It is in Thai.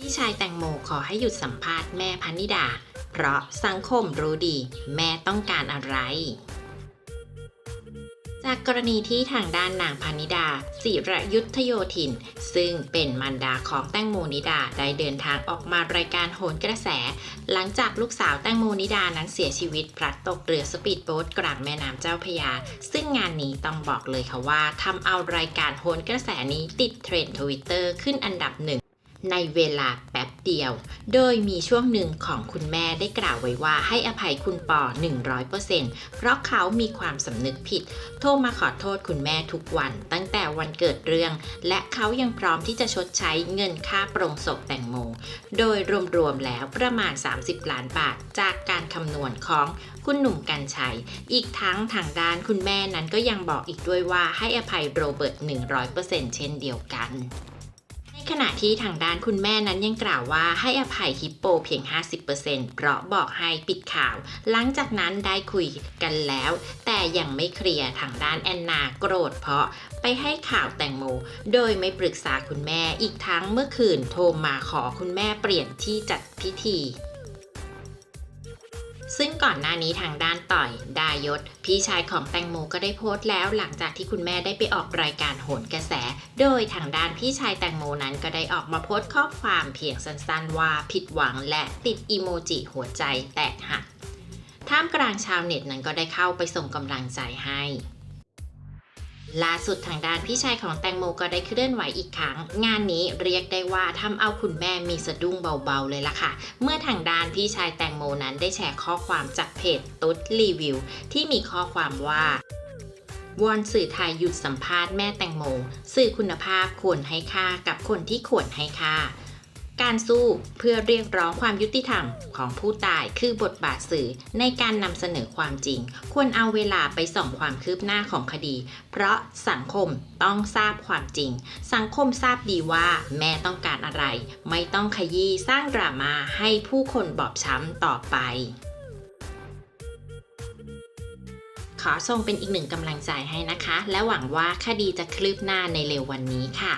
พี่ชายแตงโมขอให้หยุดสัมภาษณ์แม่พันนิดา เพราะสังคมรู้ดี แม่ต้องการอะไร จากกรณีที่ทางด้านนางพานิดา ศิรยุทธโยธิน ซึ่งเป็นมารดาของแตงโมนิดาได้เดินทางออกมารายการโหนกระแส หลังจากลูกสาวแตงโมนิดานั้นเสียชีวิต พลัดตกเรือสปีดโบ๊ทกลางแม่น้ำเจ้าพยา ซึ่งงานนี้ต้องบอกเลยค่ะว่าทำเอารายการโหนกระแสนี้ติดเทรนด์ทวิตเตอร์ขึ้นอันดับหนึ่ง ในเวลาแป๊บเดียว โดยมีช่วงหนึ่งของคุณแม่ได้กล่าวไว้ว่าให้อภัยคุณปอ 100%เพราะเขามีความสำนึกผิด โทรมาขอโทษคุณแม่ทุกวัน ตั้งแต่วันเกิดเรื่อง และเขายังพร้อมที่จะชดใช้เงินค่าโปรงศพแตงโม โดยรวมๆแล้วประมาณ 30 ล้านบาท จากการคำนวณของคุณหนุ่มกัญชัย อีกทั้งทางด้านคุณแม่นั้นก็ยังบอกอีกด้วยว่าให้อภัยโรเบิร์ต 100%เช่นเดียวกัน ขณะที่ทางด้านคุณแม่นั้นยังกล่าวว่าให้อภัยฮิปโปเพียง 50%เพราะบอกให้ปิดข่าว หลังจากนั้นได้คุยกันแล้ว แต่ยังไม่เคลียร์ทางด้านแอนนาโกรธเพราะไปให้ข่าวแตงโม โดยไม่ปรึกษาคุณแม่อีกทั้งเมื่อคืนโทรมาขอคุณแม่เปลี่ยนที่จัดพิธี ซึ่งก่อนหน้านี้ทางด้านต่อยดายศ พี่ชายของแตงโมก็ได้โพสต์แล้ว หลังจากที่คุณแม่ได้ไปออกรายการโหนกระแส โดยทางด้านพี่ชายแตงโมนั้นก็ได้ออกมาโพสต์ข้อความเพียงสั้นๆ ว่าผิดหวังและติดอีโมจิหัวใจแตกหักท่ามกลางชาวเน็ตนั้นก็ได้เข้าไปส่งกำลังใจให้ ล่าสุดทางด้านพี่ชายของแตงโมก็ได้เคลื่อนไหวอีกครั้ง งานนี้เรียกได้ว่าทำเอาคุณแม่มีสะดุ้งเบาๆเลยล่ะค่ะ เมื่อทางด้านพี่ชายแตงโมนั้นได้แชร์ข้อความจากเพจตุ๊ดรีวิว ที่มีข้อความว่าวอนสื่อไทยหยุดสัมภาษณ์แม่แตงโม สื่อคุณภาพควรให้ค่ากับคนที่ควรให้ค่า การสู้เพื่อเรียกร้องความยุติธรรมของผู้ตายคือบทบาทสื่อในการนำเสนอความจริง ควรเอาเวลาไปส่องความคืบหน้าของคดี เพราะสังคมต้องทราบความจริง สังคมทราบดีว่าแม่ต้องการอะไร ไม่ต้องขยี้สร้างดราม่าให้ผู้คนบอบช้ำต่อไปขอส่งเป็นอีกหนึ่งกำลังใจให้นะคะ และหวังว่าคดีจะคลืบหน้าในเร็ววันนี้ค่ะ